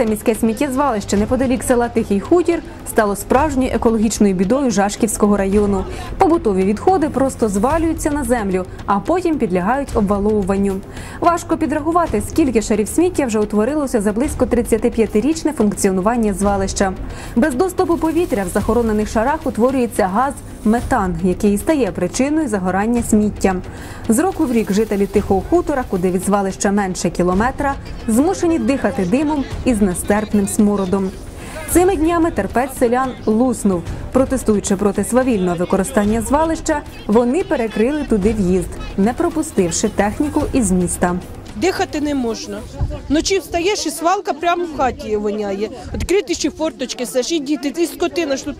Відкрите міське сміттєзвалище неподалік села Тихий Хутір стало справжньою екологічною бідою Жашківського району. Побутові відходи просто звалюються на землю, а потім підлягають обваловуванню. Важко підрахувати, скільки шарів сміття вже утворилося за близько 35-річне функціонування звалища. Без доступу повітря в захоронених шарах утворюється газ метан, який стає причиною загорання сміття. З року в рік жителі Тихого хутора, куди від звалища менше кілометра, змушені дихати димом із нестерпним смородом. Цими днями терпець селян луснув. Протестуючи проти свавільного використання звалища, вони перекрили туди в'їзд, не пропустивши техніку із міста. Дихати не можна. Вночі встаєш і свалка прямо в хаті воняє. Відкриті ще форточки, сажі діти, і скотина ж тут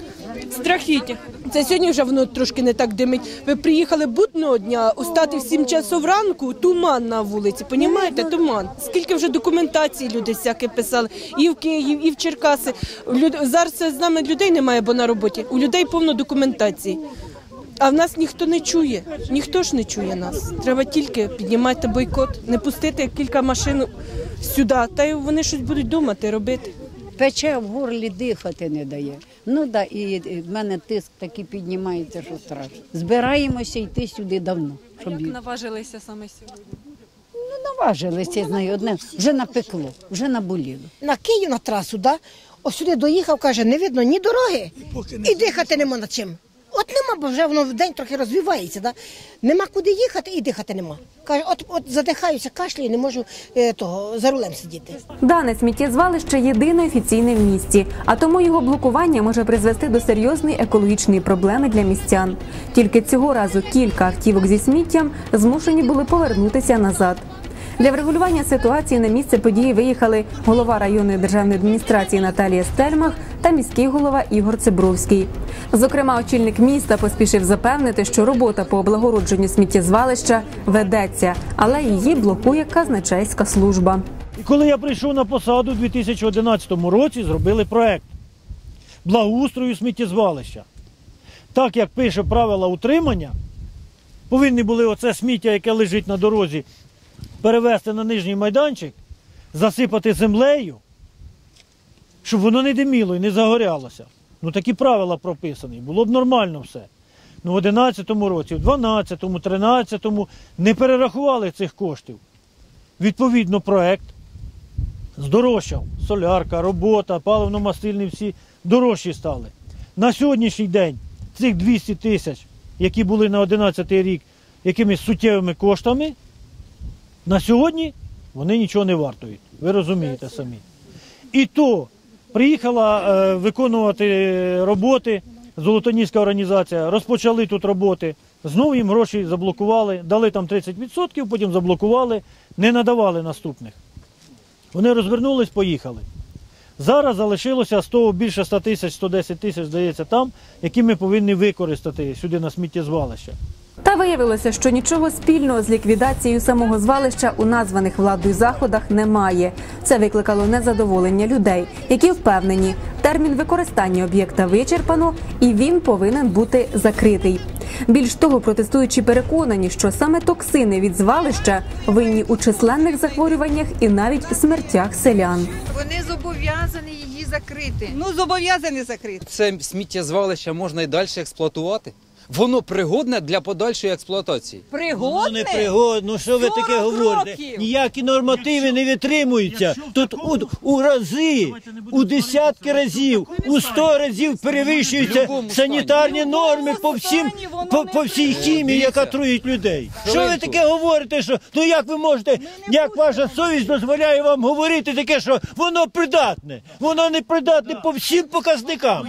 страхіття. Це сьогодні вже воно трошки не так димить. Ви приїхали будного дня, устати в 7 часов ранку, туман на вулиці, понімаєте, туман. Скільки вже документацій люди всяке писали, і в Київ, і в Черкаси. Люд... Зараз з нами людей немає, бо на роботі. У людей повно документації. А в нас ніхто не чує, ніхто ж не чує нас. Треба тільки піднімати бойкот, не пустити кілька машин сюди, та й вони щось будуть думати, робити. Пече в горлі дихати не дає. Ну да, і, в мене тиск такий піднімається, що страшно. Збираємося йти сюди давно. Щоб... Як наважилися саме сьогодні? Ну, наважилися, я знаю, одне вже напекло, вже наболіло. на Київ на трасу, да? ось сюди доїхав, каже, не видно ні дороги, і дихати нема на чим. От нема, бо вже воно в день трохи розвивається, да? нема куди їхати і дихати нема. Каже, от, от задихаюся, кашляю, не можу е, того, за рулем сидіти. Дане сміттєзвалище єдине офіційне в місті, а тому його блокування може призвести до серйозної екологічної проблеми для містян. Тільки цього разу кілька автівок зі сміттям змушені були повернутися назад. Для врегулювання ситуації на місце події виїхали голова районної державної адміністрації Наталія Стельмах та міський голова Ігор Цибровський. Зокрема, очільник міста поспішив запевнити, що робота по облагородженню сміттєзвалища ведеться, але її блокує казначейська служба. Коли я прийшов на посаду у 2011 році, зробили проект благоустрою сміттєзвалища. Так як пише правила утримання, повинні були оце сміття, яке лежить на дорозі, перевезти на нижній майданчик, засипати землею, щоб воно не диміло і не загорялося. Ну такі правила прописані, було б нормально все. Ну, в 11 році, в 12, 13 не перерахували цих коштів. Відповідно, проект здорожчав. Солярка, робота, паливно-мастильні всі дорожчі стали. На сьогоднішній день цих 200 тисяч, які були на 11 рік якимись суттєвими коштами, на сьогодні вони нічого не вартують. Ви розумієте самі. І то приїхала е, виконувати роботи, Золотоніська організація, розпочали тут роботи, знову їм гроші заблокували, дали там 30%, потім заблокували, не надавали наступних. Вони розвернулись, поїхали. Зараз залишилося 100, більше 100 тисяч, 110 тисяч, здається, там, які ми повинні використати сюди на сміттєзвалище. Та виявилося, що нічого спільного з ліквідацією самого звалища у названих владою заходах немає. Це викликало незадоволення людей, які впевнені, термін використання об'єкта вичерпано і він повинен бути закритий. Більш того, протестуючі переконані, що саме токсини від звалища винні у численних захворюваннях і навіть смертях селян. Вони зобов'язані її закрити. Ну, зобов'язані закрити. Це сміттєзвалище можна і далі експлуатувати. Воно пригодне для подальшої експлуатації. Ну Пригодне? не пригодно, ну що ви 40 таке говорите? років. Ніякі нормативи не витримуються. Тут у, у рази, у десятки разів, у сто разів перевищуються любому санітарні стані. норми по всім, стані воно по, не по всій хімії, яка Дивіться. труїть людей. Що ви Хвилинку. таке говорите? Що ну як ви можете, як ваша совість дозволяє вам говорити таке, що воно придатне? Воно не придатне по всім показникам.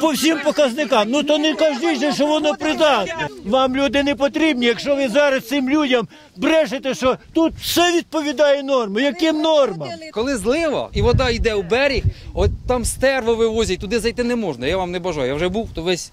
По всім показникам. Ну то не кажіть, же, що воно придатне. Вам люди не потрібні, якщо ви зараз цим людям брешете, що тут все відповідає нормам. Яким нормам? Коли злива і вода йде у берег, от там стерво вивозять, туди зайти не можна. Я вам не бажаю. Я вже був, то весь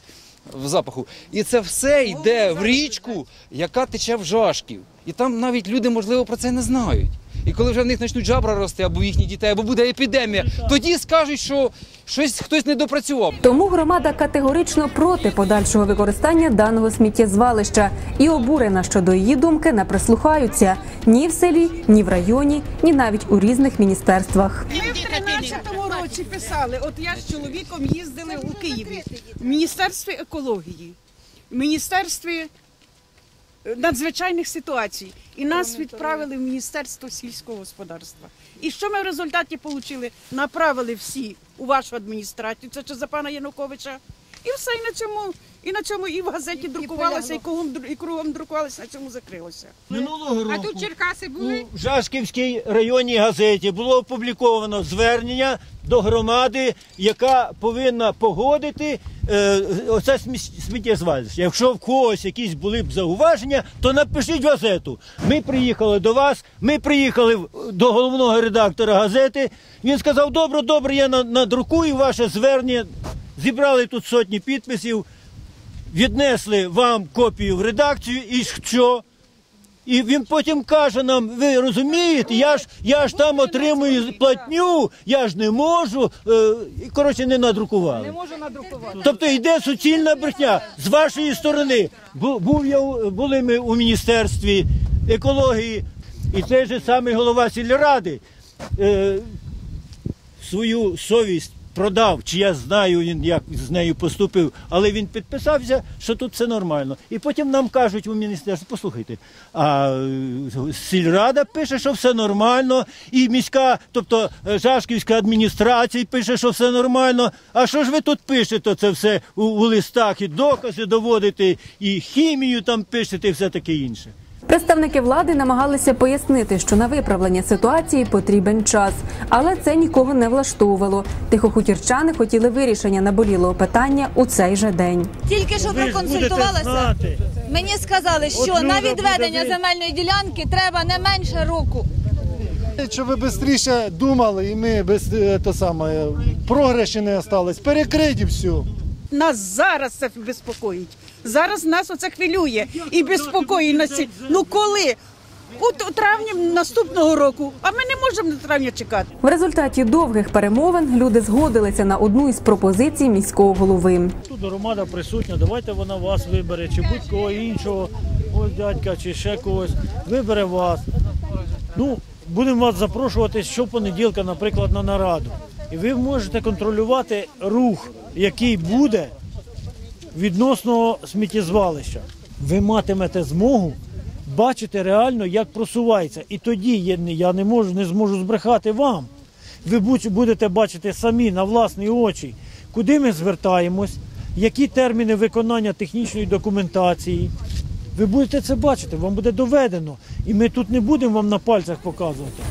в запаху. І це все йде в річку, яка тече в жашків. І там навіть люди, можливо, про це не знають. І коли вже в них почнуть жабра рости, або в їхніх дітей, або буде епідемія, тоді скажуть, що щось хтось не допрацював. Тому громада категорично проти подальшого використання даного сміттєзвалища і обурена щодо її думки не прислухаються ні в селі, ні в районі, ні навіть у різних міністерствах. Ми 2014 році писали, от я з чоловіком їздили у Києві в Міністерстві екології, в Міністерстві надзвичайних ситуацій. І нас відправили в Міністерство сільського господарства. І що ми в результаті отримали? Направили всі у вашу адміністрацію, це чи за пана Януковича. І все, і на цьому, і на цьому і в газеті друкувалося, і кругом, і кругом друкувалося, на цьому закрилося. Минулого року А тут Черкаси були? у Жашківській районній газеті було опубліковано звернення до громади, яка повинна погодити е, оце сміттєзвалище. Якщо в когось якісь були б зауваження, то напишіть в газету. Ми приїхали до вас, ми приїхали в- до головного редактора газети. Він сказав: добре, добре, я на- надрукую ваше звернення. Зібрали тут сотні підписів, віднесли вам копію в редакцію, і що? І він потім каже нам: ви розумієте, я ж я ж там отримую платню, я ж не можу. Е, і, коротше, не надрукували. Не можу надрукувати. Тобто йде суцільна брехня з вашої сторони. Бу- Був я у- були ми у міністерстві екології, і цей же самий голова сільради е, свою совість продав, чи я знаю він, як з нею поступив, але він підписався, що тут все нормально. І потім нам кажуть у міністерстві, послухайте, а е, сільрада пише, що все нормально, і міська, тобто е, Жашківська адміністрація пише, що все нормально. А що ж ви тут пишете це все у, у листах і докази доводите, і хімію там пишете, і все таке інше. Представники влади намагалися пояснити, що на виправлення ситуації потрібен час, але це нікого не влаштовувало. Тихохутірчани хотіли вирішення наболілого питання у цей же день. Тільки що ж будете проконсультувалася. Мені сказали, що на відведення земельної ділянки треба не менше року. Щоб ви швидше думали, і ми без е, те саме, програші не осталось. Перекрить і все. Нас зараз це безпокоїть. Зараз нас оце хвилює і безпокоїть нас. Ну коли? У, у травні наступного року, а ми не можемо до травня чекати. В результаті довгих перемовин люди згодилися на одну із пропозицій міського голови. Тут громада присутня, давайте вона вас вибере, чи будь-кого іншого, ось дядька, чи ще когось, вибере вас. Ну, будемо вас запрошувати щопонеділка, наприклад, на нараду. І ви можете контролювати рух, який буде відносно сміттєзвалища. Ви матимете змогу бачити реально, як просувається. І тоді я не- можу, не зможу збрехати вам. Ви будете бачити самі на власні очі, куди ми звертаємось, які терміни виконання технічної документації. Ви будете це бачити, вам буде доведено. І ми тут не будемо вам на пальцях показувати.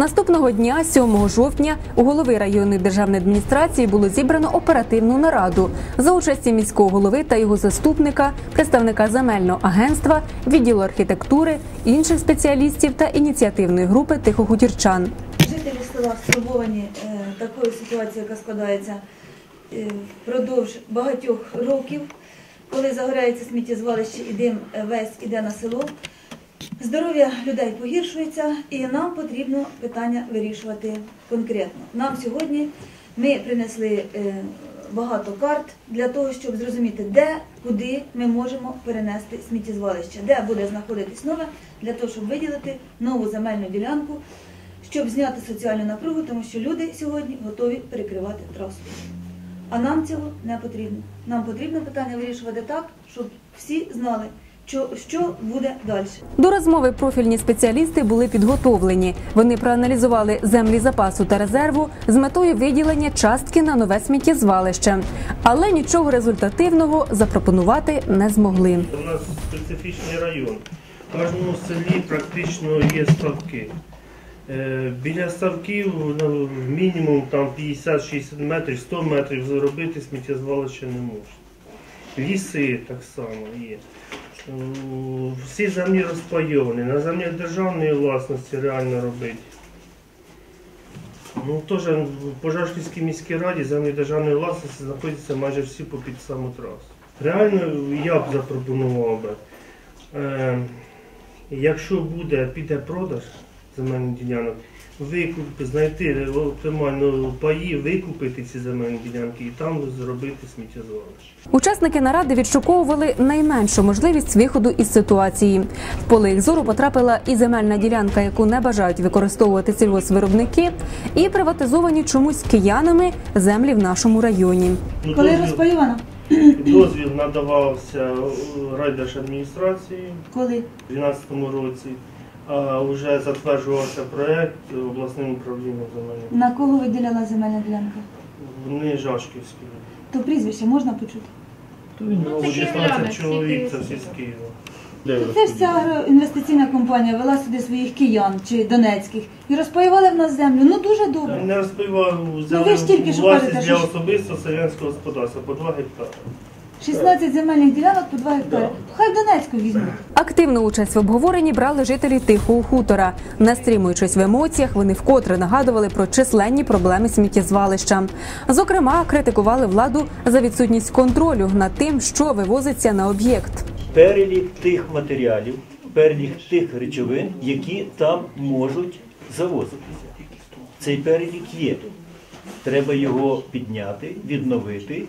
Наступного дня, 7 жовтня, у голови районної державної адміністрації було зібрано оперативну нараду за участі міського голови та його заступника, представника земельного агентства, відділу архітектури, інших спеціалістів та ініціативної групи тихохутірчан. Жителі села стурбовані е, такою ситуацією, яка складається е, впродовж багатьох років, коли загоряється сміттєзвалище і дим е, весь іде на село. Здоров'я людей погіршується, і нам потрібно питання вирішувати конкретно. Нам сьогодні ми принесли е, багато карт для того, щоб зрозуміти, де, куди ми можемо перенести сміттєзвалище, де буде знаходитись нове, для того, щоб виділити нову земельну ділянку, щоб зняти соціальну напругу, тому що люди сьогодні готові перекривати трасу. А нам цього не потрібно. Нам потрібно питання вирішувати так, щоб всі знали, що, що буде далі. До розмови профільні спеціалісти були підготовлені. Вони проаналізували землі запасу та резерву з метою виділення частки на нове сміттєзвалище, але нічого результативного запропонувати не змогли. У нас специфічний район. В кожному селі практично є ставки. Е, Біля ставків ну, мінімум там 50-60 метрів, 100 метрів зробити сміттєзвалище не можна. Ліси так само є. Е, Всі землі розпайовані. На землях державної власності реально робити. Ну, теж в Пожарській міській раді землі державної власності знаходяться майже всі по під саму трасу. Реально я б запропонував би Е, якщо буде, піде продаж земельних ділянок, викуп, знайти оптимально паї, викупити ці земельні ділянки і там зробити сміттєзвалище. Учасники наради відшуковували найменшу можливість виходу із ситуації. В поле їх зору потрапила і земельна ділянка, яку не бажають використовувати сільгоспвиробники, і приватизовані чомусь киянами землі в нашому районі. Ну, Коли дозвіл- розпаювано? Дозвіл надавався райдержадміністрації Коли? у 2012 році, а вже затверджувався проєкт обласним управлінням земельних. На кого виділяла земельна ділянка? Вони Жашківські. То прізвище можна почути? Ну, 16 чоловік, це всі з Києва. Це ж ця агроінвестиційна компанія вела сюди своїх киян чи донецьких і розпаювали в нас землю. Ну дуже добре. Не розпивав Ну, ви ж тільки що власність кажете, для що- особистого селянського господарства по 2 гектари. 16 земельних ділянок по 2 гектари. Хай в Донецьку візьмуть. Активну участь в обговоренні брали жителі тихого хутора. Не стримуючись в емоціях, вони вкотре нагадували про численні проблеми сміттєзвалища. Зокрема, критикували владу за відсутність контролю над тим, що вивозиться на об'єкт. перелік тих матеріалів, перелік тих речовин, які там можуть завозитися. Цей перелік є. Треба його підняти, відновити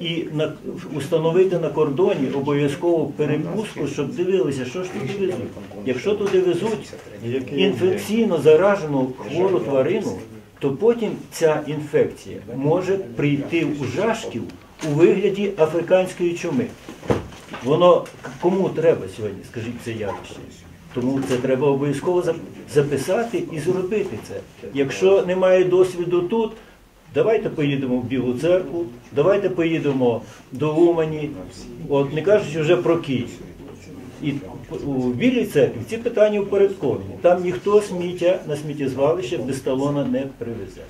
і на, установити на кордоні обов'язково перепустку, щоб дивилися, що ж туди везуть. Якщо туди везуть інфекційно заражену хвору тварину, то потім ця інфекція може прийти у жашків у вигляді африканської чуми. Воно кому треба сьогодні, скажіть, це явище? Тому це треба обов'язково записати і зробити це. Якщо немає досвіду тут, давайте поїдемо в Білу церкву, давайте поїдемо до Умані, от не кажучи вже про Київ. І у Білій церкві ці питання упорядковані. Там ніхто сміття на сміттєзвалище без талона не привезе.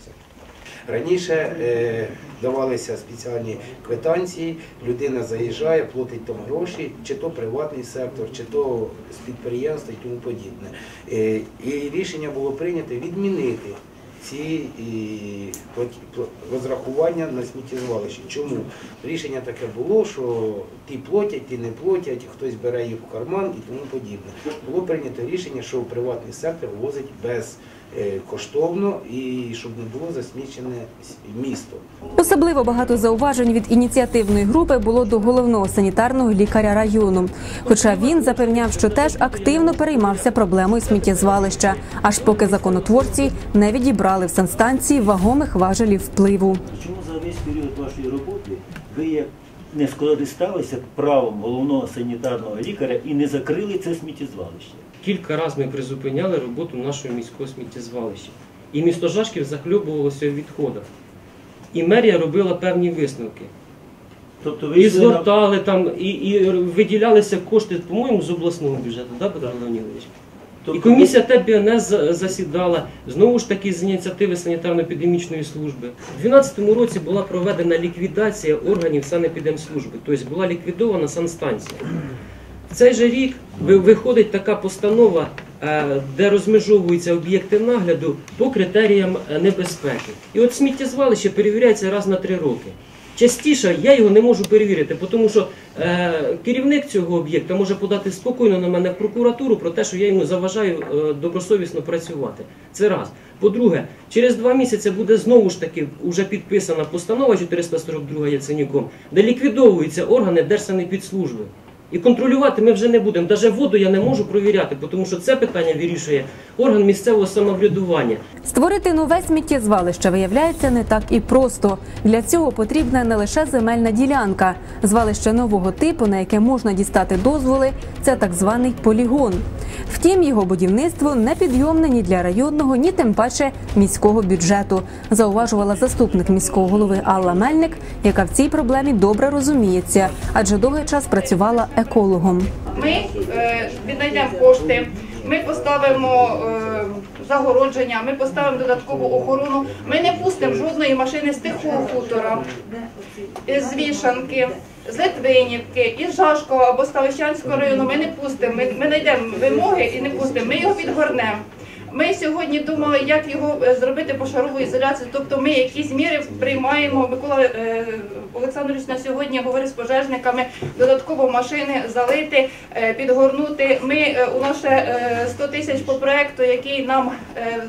Раніше е, давалися спеціальні квитанції, людина заїжджає, платить там гроші, чи то приватний сектор, чи то з підприємства і тому подібне. Е, і рішення було прийнято відмінити ці розрахування на сміттєзвалище. Чому? Рішення таке було, що ті платять, ті не платять, хтось бере їх в карман і тому подібне. Було прийнято рішення, що приватний сектор возить без коштовно і щоб не було засмічене місто. Особливо багато зауважень від ініціативної групи було до головного санітарного лікаря району. Хоча він запевняв, що теж активно переймався проблемою сміттєзвалища, аж поки законотворці не відібрали в санстанції вагомих важелів впливу. Чому за весь період вашої роботи ви не скористалися правом головного санітарного лікаря і не закрили це сміттєзвалище? Кілька разів ми призупиняли роботу нашого міського сміттєзвалища. І місто Жашків захльобувалося в відходах. І мерія робила певні висновки. Тобто І йшли на- там, і, і виділялися кошти, по-моєму, з обласного бюджету, так, Петро Леонідович? І Тобто комісія ТБНС за- засідала знову ж таки з ініціативи санітарно-епідемічної служби. У 2012 році була проведена ліквідація органів санепідемслужби, тобто була ліквідована санстанція. Цей же рік виходить така постанова, е, де розмежовуються об'єкти нагляду по критеріям е, небезпеки. І от сміттєзвалище перевіряється раз на три роки. Частіше я його не можу перевірити, тому що е, керівник цього об'єкта може подати спокійно на мене в прокуратуру про те, що я йому заважаю е, добросовісно працювати. Це раз. По-друге, через два місяці буде знову ж таки вже підписана постанова 442 Яценюком, де ліквідовуються органи Держсанепідслужби. І контролювати ми вже не будемо. Навіть воду я не можу провіряти, тому що це питання вирішує орган місцевого самоврядування. Створити нове сміттєзвалище виявляється не так і просто. Для цього потрібна не лише земельна ділянка. Звалище нового типу, на яке можна дістати дозволи, це так званий полігон. Втім, його будівництво не підйомне ні для районного, ні тим паче міського бюджету, зауважувала заступник міського голови Алла Мельник, яка в цій проблемі добре розуміється, адже довгий час працювала екологом. Ми е, віднайдемо кошти, ми поставимо е, загородження, ми поставимо додаткову охорону. Ми не пустимо жодної машини з тихого хутора, з Вішанки, з Литвинівки, із Жашкова або Ставищанського району. Ми не пустимо. Ми, ми знайдемо вимоги і не пустимо. Ми його відгорнемо. Ми сьогодні думали, як його е, зробити пошарову ізоляцію. Тобто ми якісь міри приймаємо. Микола е, Олександрович на сьогодні говорить з пожежниками, додатково машини залити, е, підгорнути. Ми у нас ще е, 100 тисяч по проекту, який нам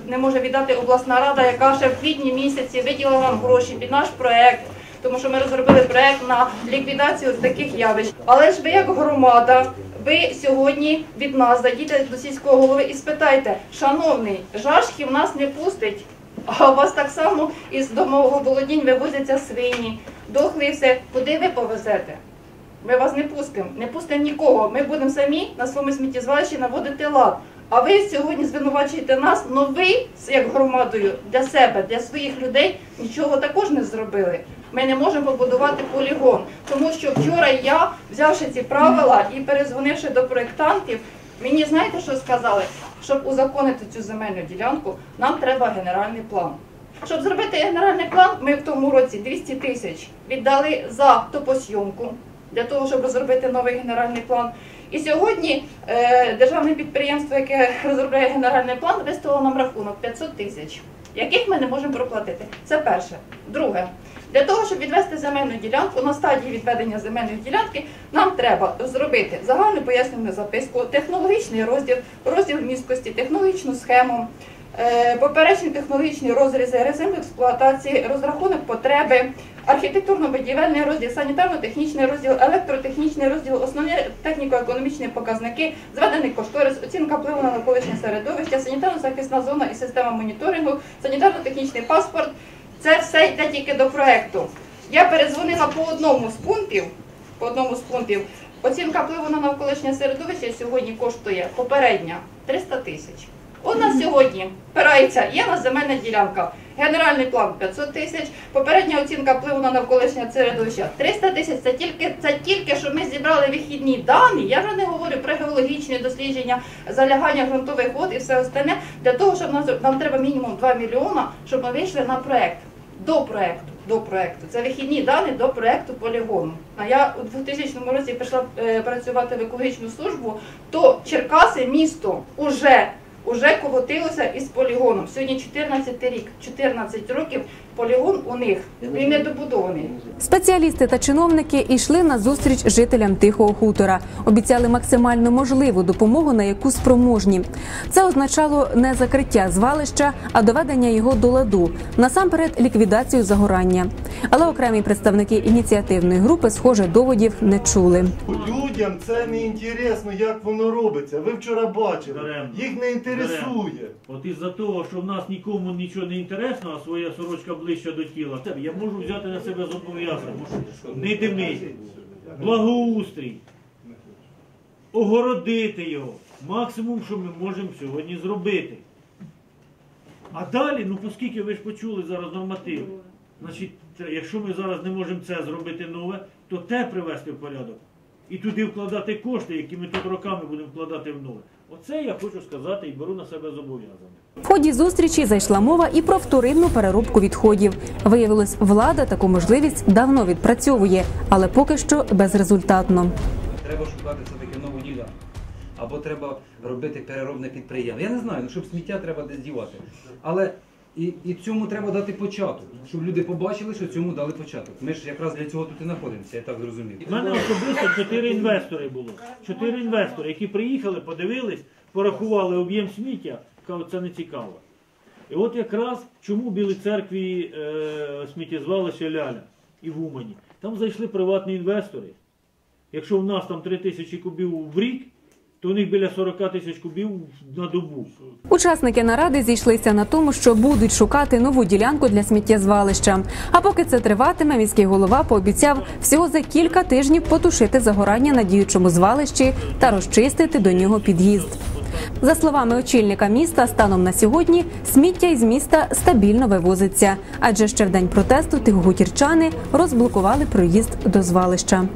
не може віддати обласна рада, яка ще в квітні місяці виділила нам гроші під наш проект. Тому що ми розробили проект на ліквідацію таких явищ. Але ж ви як громада, ви сьогодні від нас зайдіть до сільського голови і спитайте, шановний, жашків нас не пустить. А у вас так само із домового володінь вивозяться свині, дохли все. Куди ви повезете? Ми вас не пустимо, не пустимо нікого. Ми будемо самі на своєму сміттєзвалищі наводити лад. А ви сьогодні звинувачуєте нас, але ви, як громадою, для себе, для своїх людей нічого також не зробили. Ми не можемо побудувати полігон, тому що вчора я, взявши ці правила і перезвонивши до проєктантів, мені знаєте, що сказали? Щоб узаконити цю земельну ділянку, нам треба генеральний план. Щоб зробити генеральний план, ми в тому році 200 тисяч віддали за топосйомку для того, щоб розробити новий генеральний план. І сьогодні е, державне підприємство, яке розробляє генеральний план, виставило нам рахунок 500 тисяч, яких ми не можемо проплатити. Це перше. Друге, для того, щоб відвести земельну ділянку, на стадії відведення земельної ділянки, нам треба зробити загальну пояснювальну записку, технологічний розділ, розділ місткості, технологічну схему, попередні поперечні технологічні розрізи, режим експлуатації, розрахунок потреби, архітектурно-будівельний розділ, санітарно-технічний розділ, електротехнічний розділ, основні техніко-економічні показники, зведений кошторис, оцінка впливу на навколишнє середовище, санітарно-захисна зона і система моніторингу, санітарно-технічний паспорт. Це все йде тільки до проекту. Я перезвонила по одному з пунктів. По одному з пунктів. Оцінка впливу на навколишнє середовище сьогодні коштує попередня 300 тисяч. От на сьогодні впирається, є на земельна ділянка. Генеральний план 500 тисяч, попередня оцінка впливу на навколишнє середовище 300 тисяч. Це тільки це тільки, що ми зібрали вихідні дані. Я вже не говорю про геологічні дослідження, залягання ґрунтових вод і все остальне. Для того, щоб нам, нам треба мінімум 2 мільйона, щоб ми вийшли на проект. До проекту. До проекту. Це вихідні дані до проекту полігону. А я у 2000 році пішла е, працювати в екологічну службу, то Черкаси місто уже уже колотилося із полігоном. Сьогодні 14 рік, 14 років полігон у них він недобудований. Спеціалісти та чиновники йшли на зустріч жителям тихого хутора. Обіцяли максимально можливу допомогу, на яку спроможні. Це означало не закриття звалища, а доведення його до ладу. Насамперед, ліквідацію загорання. Але окремі представники ініціативної групи, схоже, доводів не чули. Людям це не інтересно, як воно робиться. Ви вчора бачили. Даремно. Їх не інтересує. Даремно. От із-за того, що в нас нікому нічого не інтересно, а своя сорочка ближче до тіла, я можу взяти на себе зобов'язання. Не димить. Благоустрій. Огородити його. Максимум, що ми можемо сьогодні зробити. А далі, ну оскільки ви ж почули зараз норматив, значить, якщо ми зараз не можемо це зробити нове, то те привести в порядок. І туди вкладати кошти, які ми тут роками будемо вкладати в нове. Оце я хочу сказати і беру на себе зобов'язання. В ході зустрічі зайшла мова і про вторинну переробку відходів. Виявилось, влада таку можливість давно відпрацьовує, але поки що безрезультатно. Треба шукати все-таки нову ділянку. Або треба робити переробне підприємство. Я не знаю, ну щоб сміття треба десь дівати. Але і, і цьому треба дати початок, щоб люди побачили, що цьому дали початок. Ми ж якраз для цього тут і знаходимося, я так зрозумів. У мене особисто чотири інвестори було. Чотири інвестори, які приїхали, подивились, порахували об'єм сміття, кажуть, це не цікаво. І от якраз чому в Білій церкві е, сміттєзвалище Ляля і в Умані. Там зайшли приватні інвестори. Якщо в нас там 3 тисячі кубів в рік, то у них біля 40 тисяч кубів на добу. Учасники наради зійшлися на тому, що будуть шукати нову ділянку для сміттєзвалища. А поки це триватиме, міський голова пообіцяв всього за кілька тижнів потушити загорання на діючому звалищі та розчистити до нього під'їзд. За словами очільника міста, станом на сьогодні сміття із міста стабільно вивозиться, адже ще в день протесту тихогутірчани розблокували проїзд до звалища.